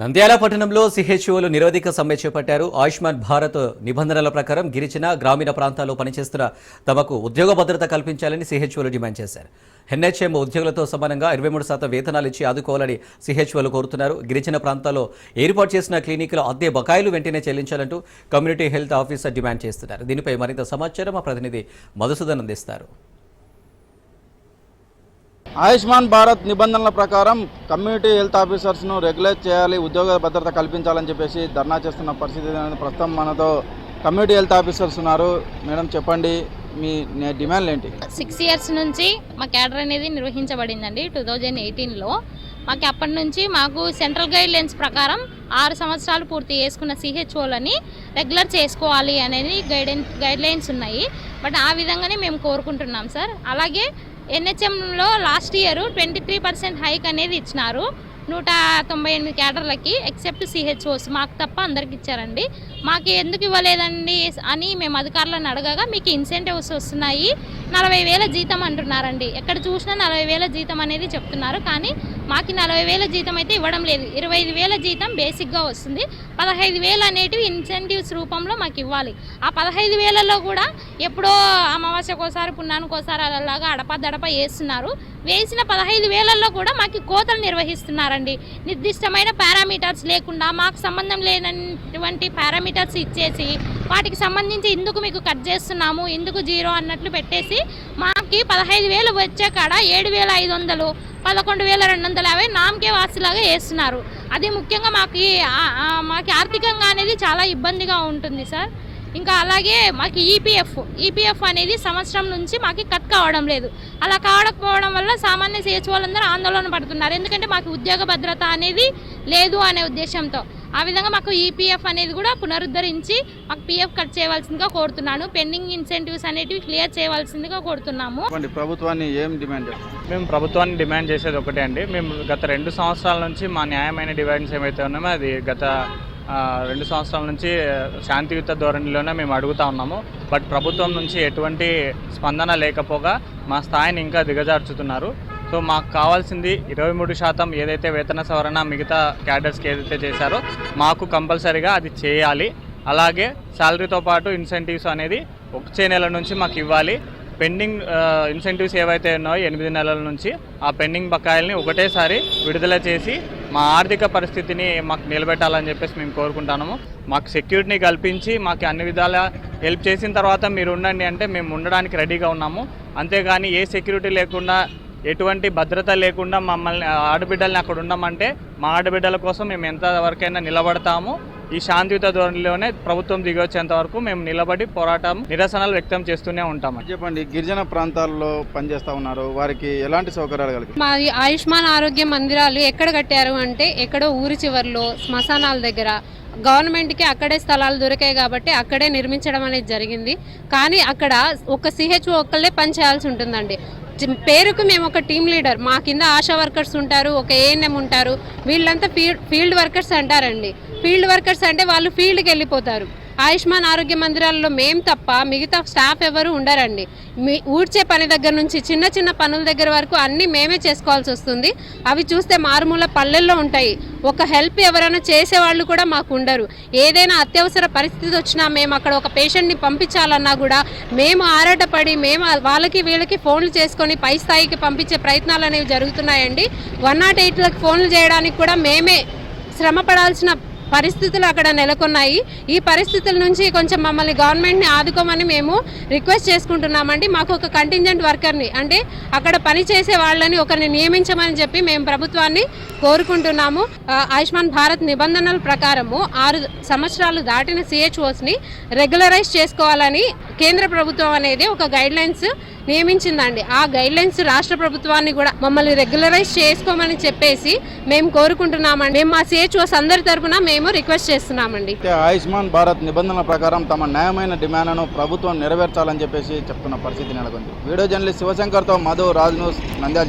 నంద్యాల పట్టణంలో సిహెచ్ఓలు నిరోధిక సమ్మె చేపట్టారు. ఆయుష్మాన్ భారత్ నిబంధనల ప్రకారం గిరిజన గ్రామీణ ప్రాంతాల్లో పనిచేస్తున్న తమకు ఉద్యోగ భద్రత కల్పించాలని సిహెచ్ఓలు డిమాండ్ చేశారు. ఎన్హెచ్ఎం ఉద్యోగులతో సమానంగా ఇరవై మూడు శాతం వేతనాలు ఇచ్చి ఆదుకోవాలని సిహెచ్ఓలు కోరుతున్నారు. గిరిజన ప్రాంతాల్లో ఏర్పాటు చేసిన క్లినిక్ల అద్దె బకాయిలు వెంటనే చెల్లించాలంటూ కమ్యూనిటీ హెల్త్ ఆఫీసర్ డిమాండ్ చేస్తున్నారు. దీనిపై మరింత సమాచారం మా ప్రతినిధి మధుసూదన్ అందిస్తారు. ఆయుష్మాన్ భారత్ నిబంధనల ప్రకారం కమ్యూనిటీ హెల్త్ ఆఫీసర్స్ను రెగ్యులేట్ చేయాలి ఉద్యోగ భద్రత కల్పించాలని చెప్పేసి ధర్నా చేస్తున్న పరిస్థితి అనేది ప్రస్తుతం మనతో కమ్యూనిటీ హెల్త్ ఆఫీసర్స్ ఉన్నారు. మేడం చెప్పండి మీ డిమాండ్ డిమాండ్లు ఏంటి? సిక్స్ ఇయర్స్ నుంచి మా క్యాడర్ అనేది నిర్వహించబడిందండి టూ థౌజండ్ ఎయిటీన్లో. మాకు అప్పటి నుంచి మాకు సెంట్రల్ గైడ్ లైన్స్ ప్రకారం ఆరు సంవత్సరాలు పూర్తి చేసుకున్న సిహెచ్ఓలని రెగ్యులర్ చేసుకోవాలి అనేది గైడెన్ గైడ్ లైన్స్ ఉన్నాయి. బట్ ఆ విధంగానే మేము కోరుకుంటున్నాం సార్. అలాగే ఎన్హెచ్ఎంలో last year twenty three percent hike అనేది ఇచ్చినారు. నూట తొంభై ఎనిమిది క్యాడర్లకి ఎక్సెప్ట్ సిహెచ్ఓస్ మాకు తప్ప అందరికి ఇచ్చారండి. మాకు ఎందుకు ఇవ్వలేదండి అని మేము అధికారులను అడగగా మీకు ఇన్సెంటివ్స్ వస్తున్నాయి. నలభై వేల జీతం అంటున్నారండి. ఎక్కడ చూసినా నలభై వేల జీతం అనేది చెప్తున్నారు. కానీ మాకు నలభై వేల జీతం అయితే ఇవ్వడం లేదు. ఇరవై ఐదు వేల జీతం బేసిక్గా వస్తుంది. పదహైదు వేలు అనేటివి ఇన్సెంటివ్స్ రూపంలో మాకు ఇవ్వాలి. ఆ పదహైదు వేలలో కూడా ఎప్పుడో అమావాస్యకోసారి పున్నానికోసారి అలాగా అడపదడప వేస్తున్నారు. వేసిన పదహైదు వేలల్లో కూడా మాకు కోతలు నిర్వహిస్తున్నారండి. నిర్దిష్టమైన పారామీటర్స్ లేకుండా మాకు సంబంధం లేనటువంటి పారామీటర్స్ ఇచ్చేసి వాటికి సంబంధించి ఎందుకు మీకు కట్ చేస్తున్నాము ఎందుకు జీరో అన్నట్లు పెట్టేసి మా నామకి పదహైదు వేలు వచ్చే కాడ ఏడు వేల ఐదు వందలు పదకొండు వేల రెండు వందల యాభై నామకే వాసిలాగా వేస్తున్నారు. అది ముఖ్యంగా మాకు మాకు ఆర్థికంగా అనేది చాలా ఇబ్బందిగా ఉంటుంది సార్. ఇంకా అలాగే మాకు ఈపీఎఫ్ ఈపీఎఫ్ అనేది సంవత్సరం నుంచి మాకు కట్ కావడం లేదు. అలా కావకపోవడం వల్ల సామాన్య సిహెచ్ వాళ్ళందరూ ఆందోళన పడుతున్నారు. ఎందుకంటే మాకు ఉద్యోగ భద్రత అనేది లేదు అనే ఉద్దేశంతో. ఆ విధంగా మాకు ఈపీఎఫ్ అనేది కూడా పునరుద్ధరించి మాకు పీఎఫ్ కట్ చేయవలసిందిగా కోరుతున్నాను. పెండింగ్ ఇన్సెంటివ్స్ అనేటివి క్లియర్ చేయవలసిందిగా కోరుతున్నాము. ప్రభుత్వాన్ని ఏం డిమాండ్ మేము ప్రభుత్వాన్ని డిమాండ్ చేసేది ఒకటే అండి. మేము గత రెండు సంవత్సరాల నుంచి మా న్యాయమైన డిమాండ్స్ ఏవైతే ఉన్నామో అది గత ఆ, రెండు సంవత్సరాల నుంచి శాంతియుత ధోరణిలోనే మేము అడుగుతా ఉన్నాము. బట్ ప్రభుత్వం నుంచి ఎటువంటి స్పందన లేకపోగా మా స్థాయిని ఇంకా దిగజార్చుతున్నారు. సో మాకు కావాల్సింది ఇరవై మూడు శాతం ఏదైతే వేతన సవరణ మిగతా క్యాడర్స్కి ఏదైతే చేశారో మాకు కంపల్సరీగా అది చేయాలి. అలాగే శాలరీతో పాటు ఇన్సెంటివ్స్ అనేది వచ్చే నెల నుంచి మాకు ఇవ్వాలి. పెండింగ్ ఇన్సెంటివ్స్ ఏవైతే ఉన్నాయో ఎనిమిది నెలల నుంచి ఆ పెండింగ్ బకాయిల్ని ఒకటేసారి విడుదల చేసి మా ఆర్థిక పరిస్థితిని మాకు నిలబెట్టాలని చెప్పేసి మేము కోరుకుంటున్నాము. మాకు సెక్యూరిటీని కల్పించి మాకు అన్ని విధాలా హెల్ప్ చేసిన తర్వాత మీరు ఉండండి అంటే మేము ఉండడానికి రెడీగా ఉన్నాము. అంతేగాని ఏ సెక్యూరిటీ లేకుండా ఎటువంటి భద్రత లేకుండా మమ్మల్ని ఆడబిడ్డల్ని అక్కడ ఉండమంటే మా ఆడబిడ్డల కోసం మేము ఎంతవరకైనా నిలబడతాము. ఈ శాంతియుత ధోరణిలోనే ప్రభుత్వం దిగొచ్చేంత వరకు మేము నిలబడి పోరాటం నిరసనలు వ్యక్తం చేస్తూనే ఉంటామండి చెప్పండి గిరిజన ప్రాంతాల్లో పనిచేస్తూ ఉన్నారు. వారికి ఎలాంటి సౌకర్యాలు కలిగి మాది ఆయుష్మాన్ ఆరోగ్య మందిరాలు ఎక్కడ కట్టారు అంటే ఎక్కడో ఊరి చివర్లో శ్మశానాల దగ్గర. గవర్నమెంట్కి అక్కడే స్థలాలు దొరికాయి కాబట్టి అక్కడే నిర్మించడం అనేది జరిగింది. కానీ అక్కడ ఒక సిహెచ్ఓ ఒక్కళ్ళే పని చేయాల్సి ఉంటుందండి. పేరుకు మేము ఒక టీమ్ లీడర్. మా కింద ఆశా వర్కర్స్ ఉంటారు ఒక ఏఎన్ఎం ఉంటారు. వీళ్ళంతా ఫీల్డ్ ఫీల్డ్ వర్కర్స్ అంటారండి. ఫీల్డ్ వర్కర్స్ అంటే వాళ్ళు ఫీల్డ్కి వెళ్ళిపోతారు. ఆయుష్మాన్ ఆరోగ్య మందిరాల్లో మేము తప్ప మిగతా స్టాఫ్ ఎవరు ఉండరండి. మీ ఊడ్చే పని దగ్గర నుంచి చిన్న చిన్న పనుల దగ్గర వరకు అన్నీ మేమే చేసుకోవాల్సి వస్తుంది. అవి చూస్తే మారుమూల పల్లెల్లో ఉంటాయి. ఒక హెల్ప్ ఎవరైనా చేసేవాళ్ళు కూడా మాకు ఉండరు. ఏదైనా అత్యవసర పరిస్థితి వచ్చినా మేము అక్కడ ఒక పేషెంట్ని పంపించాలన్నా కూడా మేము ఆరాటపడి మేము వాళ్ళకి వీళ్ళకి ఫోన్లు చేసుకొని పై స్థాయికి పంపించే ప్రయత్నాలు అనేవి జరుగుతున్నాయండి. వన్ నాట్ ఎయిట్లకు ఫోన్లు చేయడానికి కూడా మేమే శ్రమ పడాల్సిన పరిస్థితులు అక్కడ నెలకొన్నాయి. ఈ పరిస్థితుల నుంచి కొంచెం మమ్మల్ని గవర్నమెంట్ని ఆదుకోమని మేము రిక్వెస్ట్ చేసుకుంటున్నామండి. మాకు ఒక కంటింజెంట్ వర్కర్ని అంటే అక్కడ పని చేసే వాళ్ళని ఒకరిని నియమించమని చెప్పి మేము ప్రభుత్వాన్ని కోరుకుంటున్నాము. ఆయుష్మాన్ భారత్ నిబంధనల ప్రకారము ఆరు సంవత్సరాలు దాటిన సిహెచ్ఓస్ని రెగ్యులరైజ్ చేసుకోవాలని కేంద్ర ప్రభుత్వం అనేది ఒక గైడ్ లైన్స్ నియమించిందండి. ఆ గైడ్ లైన్స్ రాష్ట్ర ప్రభుత్వాన్ని కూడా మమ్మల్ని రెగ్యులరైజ్ చేసుకోమని చెప్పేసి మేము కోరుకుంటున్నామండి. మేము మా సిహెచ్ఓస్ అందరి తరఫున మేము రిక్వెస్ట్ చేస్తున్నామండి. ఆయుష్మాన్ భారత్ నిబంధనల ప్రకారం తమ న్యాయమైన డిమాండ్ను ప్రభుత్వం నెరవేర్చాలని చెప్పేసి చెప్తున్న పరిస్థితి నెలకొంది. వీడియో జర్నలిస్ట్ శివశంకర్తో మధు రాజ్ న్యూస్ నంద్యాల